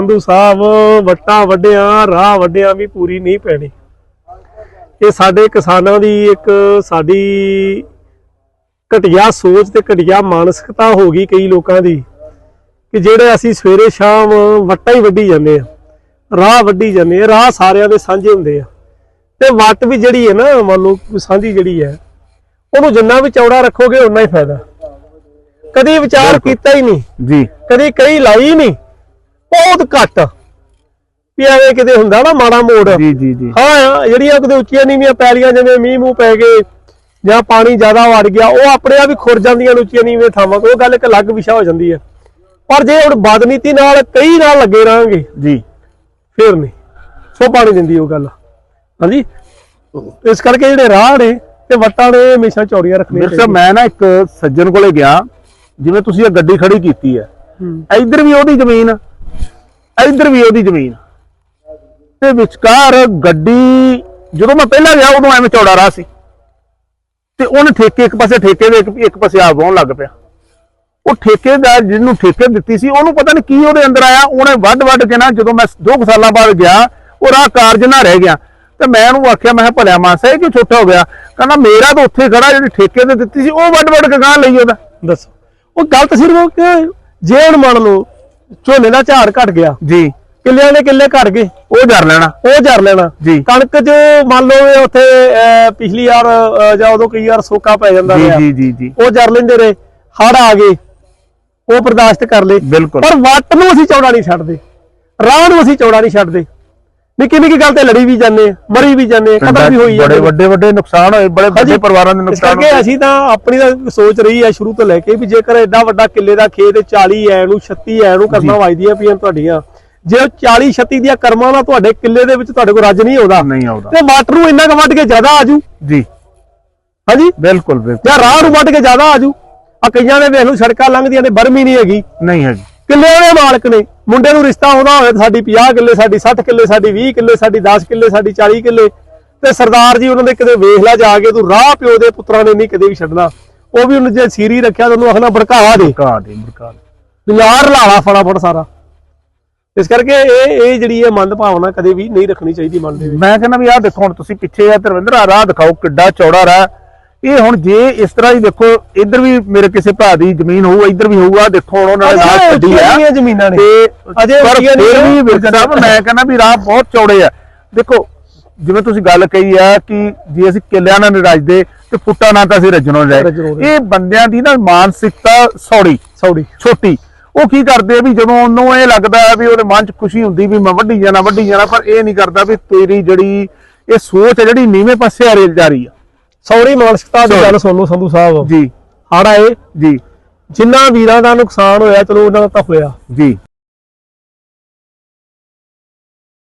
ਸੰਧੂ ਸਾਹਿਬ ਵੱਟਾਂ ਵੱਡਿਆਂ ਰਾਹ ਵੱਡਿਆਂ ਵੀ ਪੂਰੀ ਨਹੀਂ ਪੈਣੀ। ਇਹ ਸਾਡੇ ਕਿਸਾਨਾਂ ਦੀ ਇੱਕ ਸਾਡੀ ਘਟੀਆ ਸੋਚ ਤੇ ਘਟੀਆ ਮਾਨਸਿਕਤਾ ਹੋ ਗਈ ਕਈ ਲੋਕਾਂ ਦੀ ਕਿ ਜਿਹੜੇ ਅਸੀਂ ਸਵੇਰੇ ਸ਼ਾਮ ਵੱਟਾਂ ਹੀ ਵੱਢੀ ਜਾਂਦੇ ਆ ਰਾਹ ਵੱਢੀ ਜਾਂਦੇ ਆ ਰਾਹ ਸਾਰਿਆਂ ਦੇ ਸਾਂਝੇ ਹੁੰਦੇ ਆ। ਤੇ ਵੱਟ ਵੀ ਜਿਹੜੀ ਹੈ ਨਾ ਮੰਨ ਲਓ ਸਾਂਝੀ ਜਿਹੜੀ ਹੈ ਉਹਨੂੰ ਜਿੰਨਾ ਵੀ ਚੌੜਾ ਰੱਖੋਗੇ ਉਨਾ ਹੀ ਫਾਇਦਾ। ਕਦੀ ਵਿਚਾਰ ਕੀਤਾ ਹੀ ਨਹੀਂ। ਜੀ। ਕਦੀ ਕਈ ਲਾਈ ਨਹੀਂ। ਬਹੁਤ ਘੱਟ। ਵੀ ਐਵੇਂ ਕਿਤੇ ਹੁੰਦਾ ਨਾ ਮਾੜਾ ਮੋੜ। ਜੀ ਜੀ ਜੀ। ਹਾਂ ਜਿਹੜੀਆਂ ਕਿਤੇ ਉੱਚੀਆਂ ਨੀਵੀਆਂ ਪੈਲੀਆਂ ਜਿਵੇਂ ਮੀਂਹ ਮੂੰਹ ਪੈ ਗਏ ਜਾਂ ਪਾਣੀ ਜ਼ਿਆਦਾ ਵੜ ਗਿਆ ਉਹ ਆਪਣੇ ਆਪ ਹੀ ਖੁਰ ਜਾਂਦੀਆਂ ਉੱਚੀਆਂ ਨੀਵੀਆਂ ਥਾਵਾਂ ਤੋਂ। ਉਹ ਗੱਲ ਇੱਕ ਅਲੱਗ ਵਿਸ਼ਾ ਹੋ ਜਾਂਦੀ ਹੈ। ਪਰ ਜੇ ਹੁਣ ਬਦਨੀਤੀ ਨਾਲ ਕਈ ਨਾਲ ਲੱਗੇ ਰਹਾਂਗੇ ਜੀ। ਫੇਰ ਨਹੀਂ। ਸੋ ਪਾਣੀ ਦਿੰਦੀ ਉਹ ਗੱਲ। ਹਾਂਜੀ? ਇਸ ਕਰਕੇ ਜਿਹੜੇ ਰਾਹ ਨੇ ਤੇ ਵੱਟਾਂ ਨੇ ਹਮੇਸ਼ਾ ਚੌੜੀਆਂ ਰੱਖਣੀਆਂ ਸਾਹਿਬ ਮੈਂ ਨਾ ਇੱਕ ਸੱਜਣ ਕੋਲੇ ਗਿਆ ਜਿਵੇਂ ਤੁਸੀਂ ਇਹ ਗੱਡੀ ਖੜੀ ਕੀਤੀ ਹੈ। ਹੂੰ। ਇੱਧਰ ਵੀ ਉਹਦੀ ਜ਼ਮੀਨ ਇੱਧਰ ਵੀ ਉਹਦੀ ਜ਼ਮੀਨ। ਤੇ ਵਿਚਕਾਰ ਗੱਡੀ ਜਦੋਂ ਮੈਂ ਪਹਿਲਾਂ ਗਿਆ ਉਦੋਂ ਐਵੇਂ ਚੌੜਾ ਰਾਹ ਸੀ। ਤੇ ਉਹਨੇ ਠੇਕੇ ਇੱਕ ਪਾਸੇ ਠੇਕੇ ਦੇ ਇੱਕ, ਪਾਸੇ ਆਪ ਵਾਹੁਣ ਲੱਗ ਪਿਆ। ਉਹ ਠੇਕੇਦਾਰ ਜਿਹਨੂੰ ਠੇਕੇ ਦਿੱਤੀ ਸੀ ਉਹਨੂੰ ਪਤਾ ਨਹੀਂ ਕੀ ਉਹਦੇ ਅੰਦਰ ਆਇਆ। ਉਹਨੇ ਵੱਡ ਵੱਡ ਕੇ ਨਾ ਜਦੋਂ ਮੈਂ 2 ਸਾਲਾਂ ਬਾਅਦ ਗਿਆ ਉਹ ਰਾਹ ਕਾਰਜ ਨਾ ਰਹਿ ਗਿਆ। ਤੇ ਮੈਂ ਉਹਨੂੰ ਆਖਿਆ ਮੈਂ ਕਿਹਾ ਭਲਿਆ ਮਾਨਸਾ ਇਹ ਕਿਉਂ ਛੋਟਾ ਹੋ ਗਿਆ? ਕਹਿੰਦਾ ਮੇਰਾ ਤਾਂ ਉੱਥੇ ਖੜਾ ਜਿਹੜੀ ਠੇਕੇ ਤੇ ਦਿੱਤੀ ਸੀ ਉਹ ਵੱਡ ਵੱਡ ਕੇ ਗਾਂ ਲਈ ਉਹਦਾ। ਦੱਸੋ। ਉਹ ਗਲਤ ਸਿਰਫ ਕਿ ਜੇ ਹੁਣ ਮੰਨ ਲਓ ਝੋਨੇ ਦਾ ਝਾੜ ਘਟ ਗਿਆ। ਜੀ। ਕਿੱਲਿਆਂ ਦੇ ਕਿੱਲੇ ਘਟ ਗਏ। ਉਹ ਜਰ ਲੈਣਾ। ਉਹ ਝੜ ਲੈਣਾ। ਜੀ। ਕਣਕ 'ਚ ਮੰਨ ਲਓ ਉੱਥੇ ਪਿਛਲੀ ਵਾਰ ਜਾਂ ਉਦੋਂ ਕਈ ਵਾਰ ਸੋਕਾ ਪੈ ਜਾਂਦਾ ਜੀ ਰਿਹਾ। ਜੀ ਜੀ ਜੀ। ਉਹ ਜਰ ਲੈਂਦੇ ਰਹੇ। ਹੜ ਆ ਗਏ। ਉਹ ਬਰਦਾਸ਼ਤ ਕਰ ਲਏ। ਬਿਲਕੁਲ। ਪਰ ਵੱਟ ਨੂੰ ਅਸੀਂ ਚੌੜਾ ਨਹੀਂ ਛੱਡਦੇ। ਰਾਹ ਨੂੰ ਅਸੀਂ ਚੌੜਾ ਨਹੀਂ ਛੱਡਦੇ। ਨਿੱਕੀ ਨਿੱਕੀ ਗੱਲ ਤੇ ਲੜੀ ਵੀ ਜਾਂਦੇ ਆ ਮਰੀ ਵੀ ਜਾਂਦੇ ਆ ਕਦਰ ਵੀ ਹੋਈ ਬੜੇ ਜਾਂਦੇ। ਆ। ਵੱਡੇ ਵੱਡੇ ਨੁਕਸਾਨ ਹੋਏ ਬੜੇ ਵੱਡੇ। ਪਰਿਵਾਰਾਂ ਦੇ ਨੁਕਸਾਨ ਹੋਏ। ਅਸੀਂ ਤਾਂ ਆਪਣੀ ਤਾਂ ਸੋਚ ਰਹੀ ਹੈ ਸ਼ੁਰੂ ਤੋਂ ਲੈ ਕੇ ਵੀ ਜੇਕਰ ਐਡਾ ਵੱਡਾ ਕਿੱਲੇ ਦਾ ਖੇਤ 40 ਐ ਨੂੰ 36 ਐ ਨੂੰ ਕਰਨਾ ਵਾਜਦੀਆਂ ਪਈਆਂ ਤੁਹਾਡੀਆਂ ਜੇ ਉਹ 40 36 ਦੀਆਂ ਕਰਮਾਂ ਨਾਲ ਤੁਹਾਡੇ ਕਿੱਲੇ ਦੇ ਵਿੱਚ ਤੁਹਾਡੇ ਕੋਲ ਰੱਜ ਨਹੀਂ ਆਉਂਦਾ ਨਹੀਂ ਆਉਂਦਾ। ਤੇ ਵਾਟਰ ਨੂੰ ਇੰਨਾ ਕੁ ਵੱਢ ਕੇ ਜ਼ਿਆਦਾ ਆਜੂ। ਜੀ। ਹਾਂਜੀ। ਬਿਲਕੁਲ ਬਿਲਕੁਲ। ਜਾਂ ਰਾਹ ਨੂੰ ਵੱਢ ਕੇ ਜ਼ਿਆਦਾ ਆਜੂ। ਆ ਕਈਆਂ ਦੇ ਵੇਖ ਲਓ ਸੜਕਾਂ ਲੰਘਦੀਆਂ ਨੇ ਬਰਮੀ ਨਹੀਂ ਹੈਗੀ। ਨਹੀਂ ਹੈਗੀ। ਕਿੱਲੇ ਦੇ ਮਾਲਕ ਨੇ। ਮੁੰਡੇ ਨੂੰ ਰਿਸ਼ਤਾ ਆਉਂਦਾ ਹੋਵੇ ਸਾਡੀ 50 ਕਿੱਲੇ ਸਾਡੀ 60 ਕਿੱਲੇ ਸਾਡੀ 20 ਕਿੱਲੇ ਸਾਡੀ 10 ਕਿੱਲੇ ਸਾਡੀ 40 ਕਿੱਲੇ। ਤੇ ਸਰਦਾਰ ਜੀ ਉਹਨਾਂ ਦੇ ਕਿਤੇ ਵੇਖ ਲੈ ਜਾ ਕੇ ਤੂੰ ਰਾਹ ਪਿਓ ਦੇ ਪੁੱਤਰਾਂ ਨੇ ਨਹੀਂ ਕਦੇ ਵੀ ਛੱਡਣਾ। ਉਹ ਵੀ ਉਹਨੂੰ ਜੇ ਸੀਰੀ ਰੱਖਿਆ ਤਾਂ ਉਹਨੂੰ ਆਖਣਾ ਭੜਕਾਵਾ ਦੇ। ਕਾ ਦੇ ਬਰਕਾ ਯਾਰ ਲਾਲਾ ਫਟਾਫਟ ਸਾਰਾ। ਇਸ ਕਰਕੇ ਇਹ ਇਹ ਜਿਹੜੀ ਇਹ ਮੰਦ ਭਾਵਨਾ ਕਦੇ ਵੀ ਨਹੀਂ ਰੱਖਣੀ ਚਾਹੀਦੀ ਮਨ ਦੇ ਵਿੱਚ। ਮੈਂ ਕਹਿੰਦਾ ਵੀ ਆਹ ਦੇਖੋ ਹੁਣ ਤੁਸੀਂ ਪਿੱਛੇ ਆ ਧਰਵਿੰਦਰ ਆਹ ਰਾਹ ਦਿਖਾਓ ਕਿੱਡਾ ਚੌੜਾ ਰਾਹ। ਇਹ ਹੁਣ ਜੇ ਇਸ ਤਰ੍ਹਾਂ ਹੀ ਦੇਖੋ ਇੱਧਰ ਵੀ ਮੇਰੇ ਕਿਸੇ ਭਰਾ ਦੀ ਜ਼ਮੀਨ ਹੋਊ ਇੱਧਰ ਵੀ ਹੋਊਗਾ ਦੇਖੋ ਹੁਣ ਉਹਨਾਂ ਨੇ ਰਾਹ ਕੱਢੀ ਆ। ਜ਼ਮੀਨਾਂ ਨੇ। ਤੇ ਅਜੇ ਪਰ ਉੱਚੀਆਂ ਨਹੀਂ ਫਿਰ ਵੀ। ਵਿਰਕ ਸਾਹਿਬ ਮੈਂ ਕਹਿੰਦਾ ਵੀ ਰਾਹ ਬਹੁਤ ਚੌੜੇ ਆ। ਦੇਖੋ ਜਿਵੇਂ ਤੁਸੀਂ ਗੱਲ ਕਹੀ ਆ ਕਿ ਜੇ ਅਸੀਂ ਕਿੱਲਿਆਂ ਨਾਲ ਨਹੀਂ ਰੱਜਦੇ ਤੇ ਫੁੱਟਾਂ ਨਾਲ ਤਾਂ ਅਸੀਂ ਰੱਜਣੋਂ ਜਾਏ ਇਹ ਬੰਦਿਆਂ ਦੀ ਨਾ ਮਾਨਸਿਕਤਾ ਸੌੜੀ ਸੌੜੀ। ਛੋਟੀ। ਉਹ ਕੀ ਕਰਦੇ ਆ ਵੀ ਜਦੋਂ ਉਹਨੂੰ ਇਹ ਲੱਗਦਾ ਵੀ ਉਹਦੇ ਮਨ 'ਚ ਖੁਸ਼ੀ ਹੁੰਦੀ ਵੀ ਮੈਂ ਵੱਢੀ ਜਾਣਾ ਵੱਢੀ ਜਾਣਾ ਪਰ ਇਹ ਨਹੀਂ ਕਰਦਾ ਵੀ ਤੇਰੀ ਜਿਹੜੀ ਇਹ ਸੋਚ ਹੈ ਜਿਹੜੀ ਨੀਵੇਂ ਪਾਸੇ ਆ ਰਹੀ ਜਾ ਰਹੀ ਆ। ਸੌੜੀ ਮਾਨਸਿਕਤਾ ਦੀ ਗੱਲ ਸੁਣ ਲਓ ਸੰਧੂ ਸਾਹਿਬ। ਜੀ। ਹੜ ਆਏ ਜੀ। ਜਿੰਨਾ ਵੀਰਾਂ ਦਾ ਨੁਕਸਾਨ ਹੋਇਆ ਚਲੋ ਉਹਨਾਂ ਦਾ ਤਾਂ ਹੋਇਆ। ਜੀ।